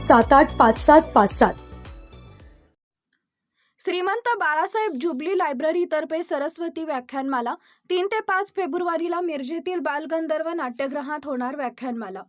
सात आठ पाच सात पाच सात. श्रीमंत बाळासाहेब जुबली लायब्ररीतर्फे सरस्वती व्याख्यानमाला तीन ते पाच फेब्रुवारीला मिरजेतील बालगंधर्व नाट्यगृहात होणार व्याख्यानमाला.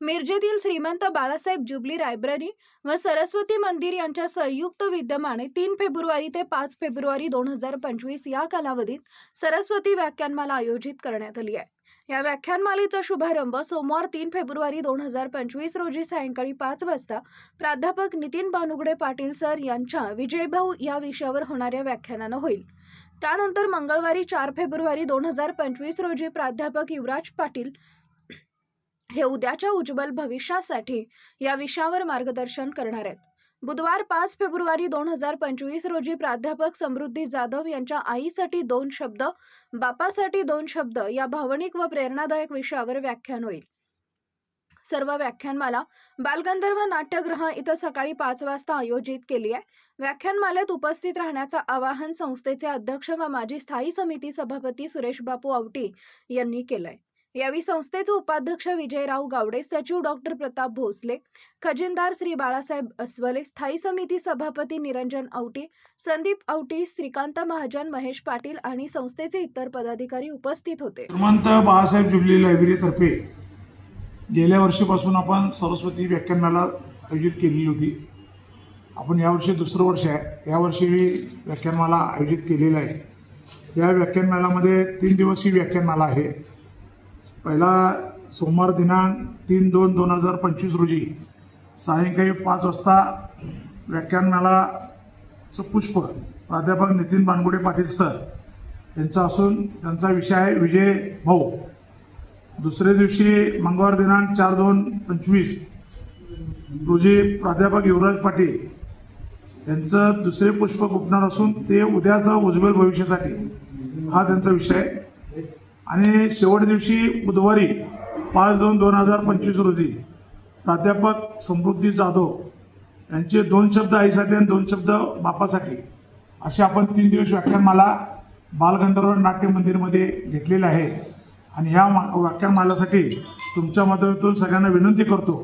मिरजेतील श्रीमंत बाळासाहेब जुबली लायब्ररी व सरस्वती मंदिर यांच्या संयुक्त विद्यमाने तीन फेब्रुवारी ते पाच फेब्रुवारी दोन हजार पंचवीस या कालावधीत सरस्वती व्याख्यानमाला आयोजित करण्यात आली आहे. या व्याख्यानमालेचा शुभारंभ सोमवार तीन फेब्रुवारी दोन हजार पंचवीस रोजी सायंकाळी पाच वाजता प्राध्यापक नितीन भानुगडे पाटील सर यांच्या विजयभाऊ या विषयावर होणाऱ्या व्याख्यानानं होईल. त्यानंतर मंगळवारी चार फेब्रुवारी दोन हजार पंचवीस रोजी प्राध्यापक युवराज पाटील हे उद्याच्या उज्ज्वल भविष्यासाठी या विषयावर मार्गदर्शन करणार आहेत. बुधवार पाच फेब्रुवारी दोन हजार पंचवीस रोजी प्राध्यापक समृद्धी जाधव यांच्या आईसाठी दोन शब्द बापासाठी दोन शब्द या भावनिक व प्रेरणादायक विषयावर व्याख्यान होईल. सर्व व्याख्यानमाला बालगंधर्व नाट्यगृह इथं सकाळी पाच वाजता आयोजित केली आहे. व्याख्यानमालेत उपस्थित राहण्याचं आवाहन संस्थेचे अध्यक्ष व माजी स्थायी समिती सभापती सुरेश बापू आवटी यांनी केलंय. यावेळी संस्थेचे उपाध्यक्ष विजयराव गावडे सचिव डॉक्टर प्रताप भोसले खजिनदार श्री बाळासाहेब अस्वले स्थायी समिती सभापती निरंजन औटी संदीप औटी श्रीकांत महाजन महेश पाटील आणि संस्थेचे इतर पदाधिकारी उपस्थित होते. श्रीमंत बाळासाहेब जुबली लायब्ररीतर्फे गेल्या वर्षीपासून आपण सरस्वती व्याख्यानमाला आयोजित केलेली होती. आपण यावर्षी दुसरं वर्ष आहे. यावर्षी ही व्याख्यानमाला आयोजित केलेलं आहे. या व्याख्यानमालामध्ये तीन दिवस ही व्याख्यानमाला आहे. पहिला सोमवार दिनांक तीन दोन दोन हजार पंचवीस रोजी सायंकाळी पाच वाजता व्याख्यानमालाचं पुष्प प्राध्यापक नितीन बानगुडे पाटील सर यांचा असून त्यांचा विषय आहे विजय भाऊ. दुसऱ्या दिवशी मंगळवार दिनांक चार दोन पंचवीस रोजी प्राध्यापक युवराज पाटील यांचं दुसरे पुष्प गुपणार असून ते उद्याचं उज्ज्वल भविष्यासाठी हा त्यांचा विषय आहे. आणि शेवट दिवशी बुधवारी पाच दोन दोन हजार पंचवीस रोजी प्राध्यापक समृद्धी जाधव यांचे दोन शब्द आईसाठी आणि दोन शब्द बापासाठी असे आपण तीन दिवस व्याख्यानमाला बालगंधर्व नाट्य मंदिरमध्ये घेतलेले आहे. आणि या व्याख्यानमालासाठी तुमच्या माध्यमातून सगळ्यांना विनंती करतो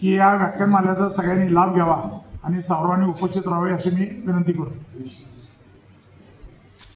की या व्याख्यानमाल्याचा सगळ्यांनी लाभ घ्यावा आणि सर्वांनी उपस्थित राहावे अशी मी विनंती करतो.